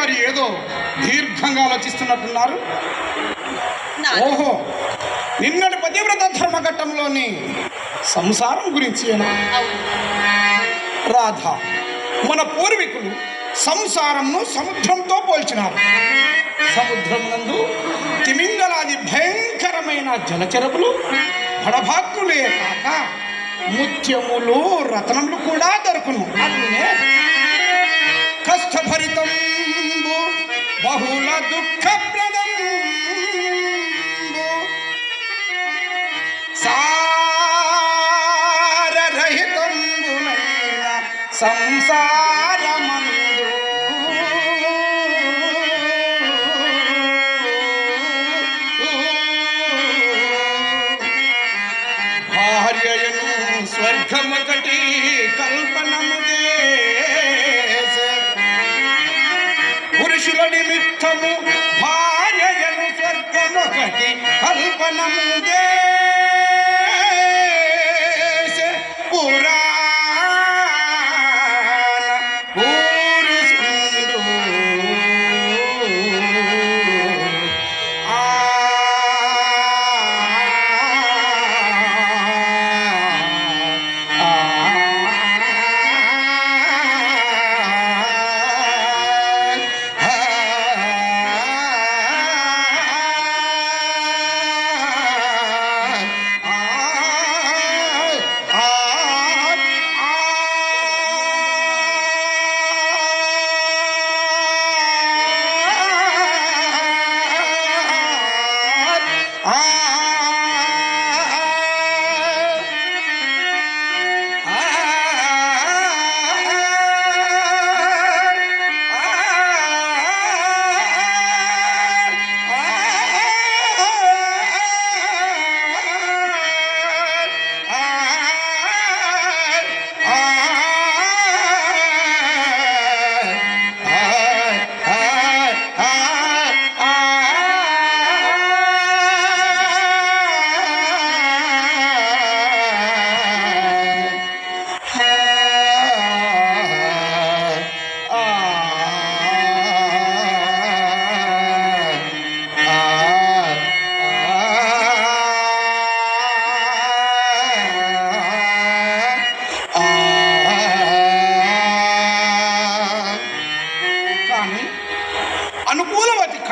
గారు ఏదో దీర్ఘంగా ఆలోచిస్తున్నట్టున్నారు. ఓహో నిన్నటి పతివ్రత ధర్మఘట్టంలోని సంసారం గురించి రాధ మన పూర్వీకులు సంసారంను సముద్రంతో పోల్చినారు. సముద్రమునందు తిమింగలాది భయంకరమైన జలచరములు పడభాక్కులే కాక ముత్యములు రత్నములు కూడా దొరుకును. అట్లనే కష్టభరితంబు chamado Cabra não me deu.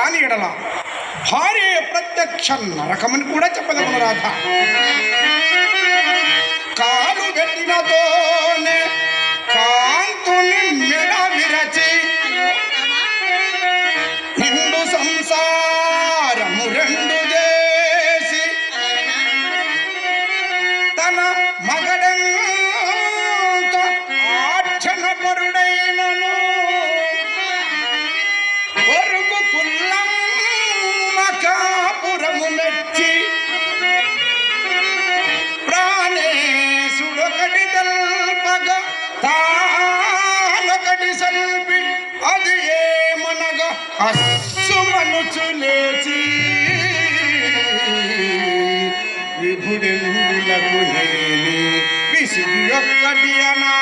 కాని ఎడల భార్య ప్రత్యక్ష నరకమని కూడా చెప్పదగును రాధ. కాలు పెట్టినతోనే కాంతుని మెడ విరచి సల్పి అది ఏమనగా అస్సుమనుచు లేచి విభుడెందులకు లేని విసిగి ఒక్కటి అనా?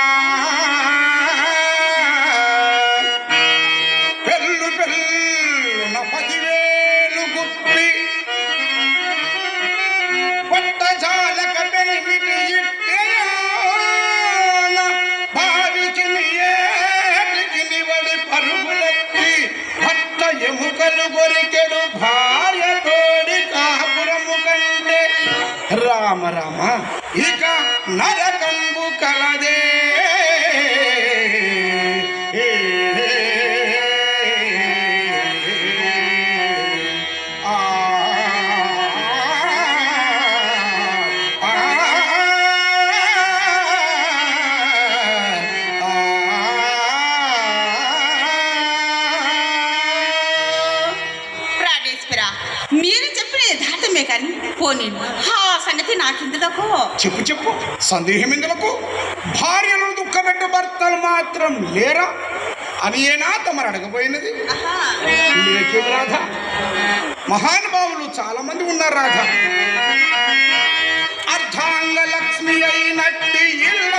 ನರಕಂಬು ಕಲದೆ చెప్పు చెప్పు. సందేహం ఎందులకు భార్యను దుఃఖపెట్టు భర్తలు మాత్రం లేరా? అని ఏనా తమరు లేకే రాధ. మహానుభావులు చాలా మంది ఉన్నారు రాధ. అర్ధాంగ లక్ష్మి అయినట్టి ఇల్లాలిని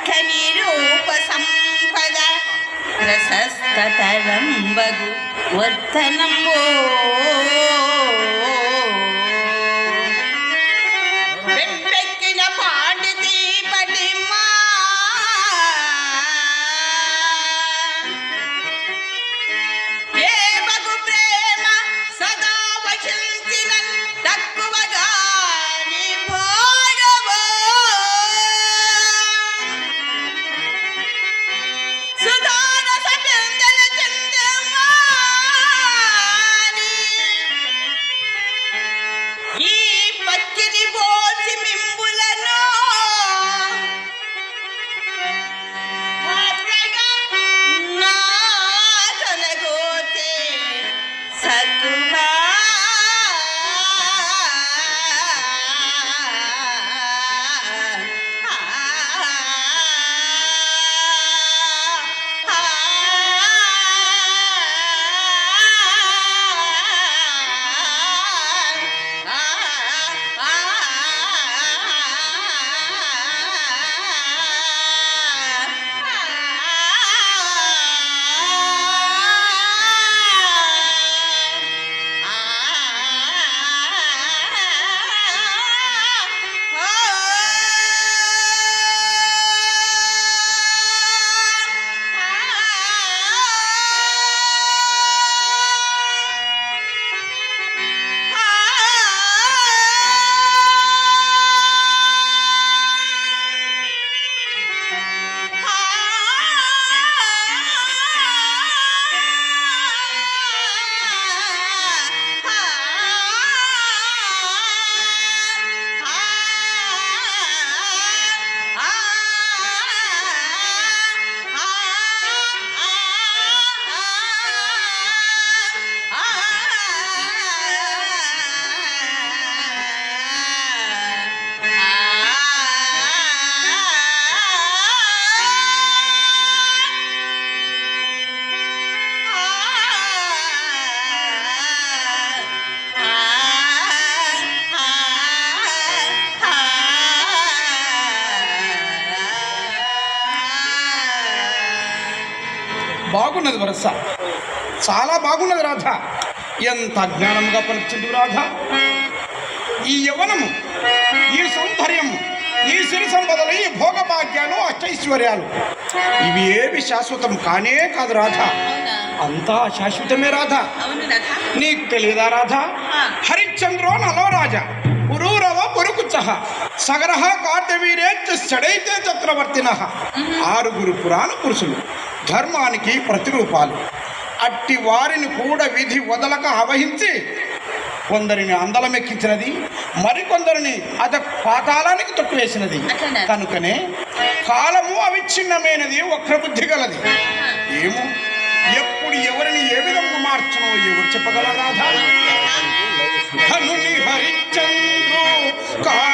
చక్కని రూప సంపద ప్రశస్తతరంబగు వర్ధనంబో. వెంపెక్కిన వరస. చాలా బాగున్నది రాధ. ఎంత అజ్ఞానంగా పలుకుతుంది రాధా. ఈ యవనము ఈ సౌందర్యము ఈ సిరి సంపదలు ఈ భోగభాగ్యాలు అష్టైశ్వర్యాలు. ఇవి ఏవి శాశ్వతం కానే కాదు రాధా. అంతా శాశ్వతమే రాధా. నీకు తెలియదా రాధా. హరిశ్చంద్రో నలోరాజ పురూరవ పురుకుచ్చ సగరహ కార్తవీరేచ్చ షడైతే చక్రవర్తిన. ఆరుగురు పురాణ పురుషులు. ధర్మానికి ప్రతిరూపాలు. అట్టి వారిని కూడా విధి వదలక ఆవహించి కొందరిని అందలమెక్కించినది మరికొందరిని అద పాతాళానికి తొట్టివేసినది? కనుకనే కాలము అవిచ్ఛిన్నమైనది వక్రబుద్ధి గలది. ఏమో? ఎప్పుడు ఎవరిని ఏ విధంగా మార్చునో ఎవరు చెప్పగలరా హరిచంద్రు God.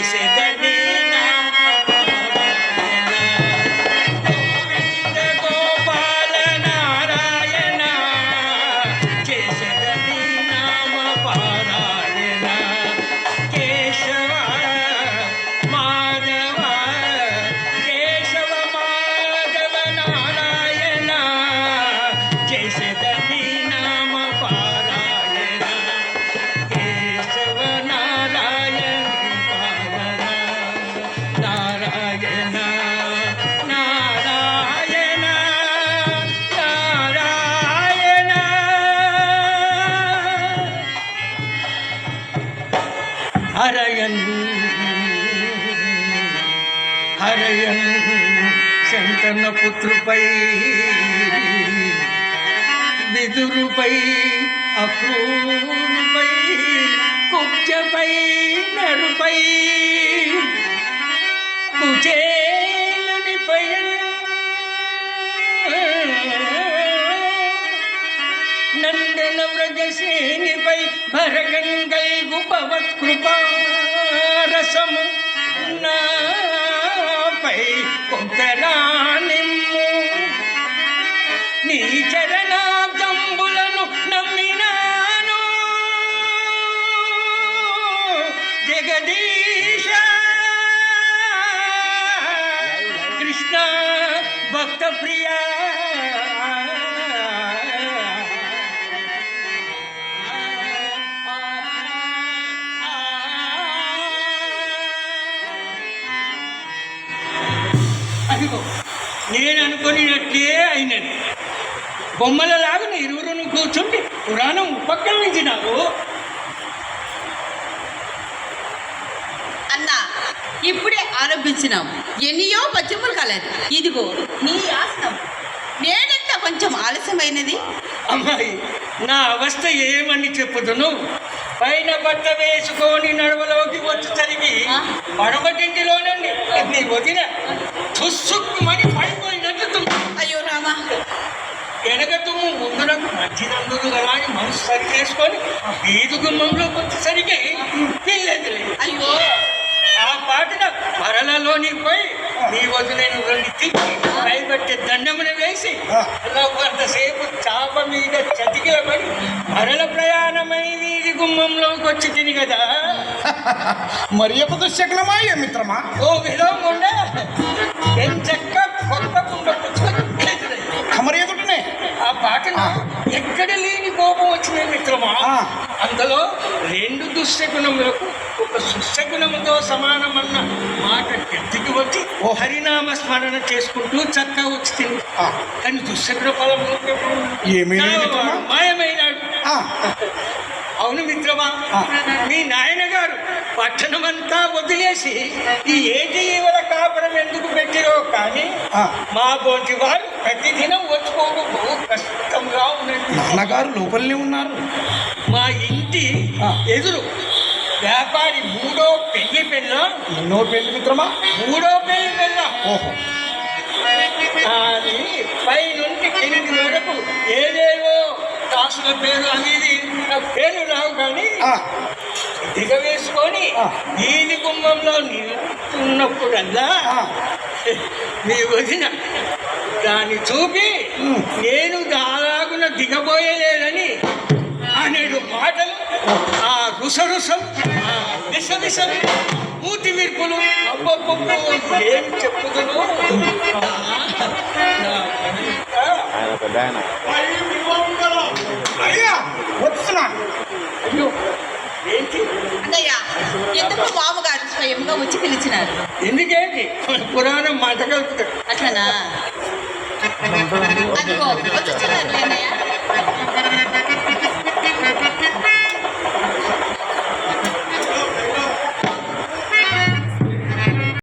Yeah. said, హరయన్ హరయన్ శంతన పుత్రుపై విదురుపై అక్రూరుపై కుబ్జపై నరుపై కుచే నందన వ్రజసేనిపై భరగంగై ఉపవత్ కృపారసము నాపై కొంతరానిమ్ము నీ చరణాబ్దంబులను నమ్మినాను జగదీశ కృష్ణ భక్త ప్రియా నేను అనుకున్నట్లే అయినది. బొమ్మలలాగా ఇరువురును కూర్చుండి పురాణం ఉపక్రమించినావు అన్నా ఇప్పుడే ఆరంభించినాం. ఎన్నియో పద్యములు కలదు. ఇదిగో నీ ఆసనం. నేనెంత కొంచెం ఆలస్యమైనది? అమ్మాయి నా అవస్థ ఏమని చెప్పుదును? పైన బట్ట వేసుకొని నడవలోకి వచ్చేసరికి ఆ? పడమటింటిలో నుండి నీ వదిన తుస్సుకుమని పడిపోయినట్టు తుమ్ము. అయ్యో రామా వెనక తుమ్ము ముందునకు మంచిదందులు కదా అని మనసు సరి చేసుకొని వీధి గుమ్మంలోకి వచ్చేసరికి పిల్లది అయ్యో ఆ పాటున మరలలోని పోయి నీ వదిలేని రెండు తిప్పి పైబట్టే దండమును వేసి కొంతసేపు చాప మీద చతికిలబడి మరల ప్రయాణమై వీధి గుమ్మంలోకి వచ్చి తిని కదా. మరి యొక్క దుశ్శకనమా ఏ మిత్రమా? ఓ విధంగా ఎంచక్క కొత్త ఎదుటనే. ఆ పాటన ఎక్కడ లేని కోపం వచ్చిన మిత్రమా. అందులో రెండు దుశ్శకునములకు ఒక సుశకునముతో సమానమన్న మాట ఎత్తికి వచ్చి ఓ. హరినామ స్మరణ చేసుకుంటూ చక్కగా వచ్చి తిని ఆ. కానీ దుశ్శకున ఫలం? మాయమైనాడు అవును మిత్రమా. మీ నాయన గారు పట్టణమంతా వదిలేసి ఈ ఏటి ఈవల కాపురం ఎందుకు పెట్టిరో కానీ. మా బోటి వారు ప్రతిదినం వచ్చుకోవడం బహు కష్టంగా ఉన్నది నాన్నగారు లోపలనే ఉన్నారు మా ఇంటి. ఎదురు వ్యాపారి మూడో పెళ్ళి పెళ్ళ? ఎన్నో పెళ్ళి మిత్రమా? మూడో పెళ్ళి పెళ్ళ? ఓహో. అది పై నుండి కింది వరకు ఏదేవో దాసుల పేరు అనేది నాకు పేరు రావు కానీ దిగవేసుకొని. వీధి గుమ్మంలో నిలుస్తున్నప్పుడల్లా ఆ, మీ వదిన దాన్ని చూపి. నేను దాదాగున దిగబోయలేదని రుసరుసం ఆ విసవిసలు మూతి విర్పులు. ఏం చెప్పుదును? అయ్యా వస్తున్నాను అయ్యో ఏంటి? అన్నయ్య ఎందుకు మామగారు స్వయంగా వచ్చి పిలిచినారు? ఎందుకేంటి పురాణం మాట కలుపుతాడు అట్లనా? అదిగో వచ్చుచున్నారు అన్నయ్య.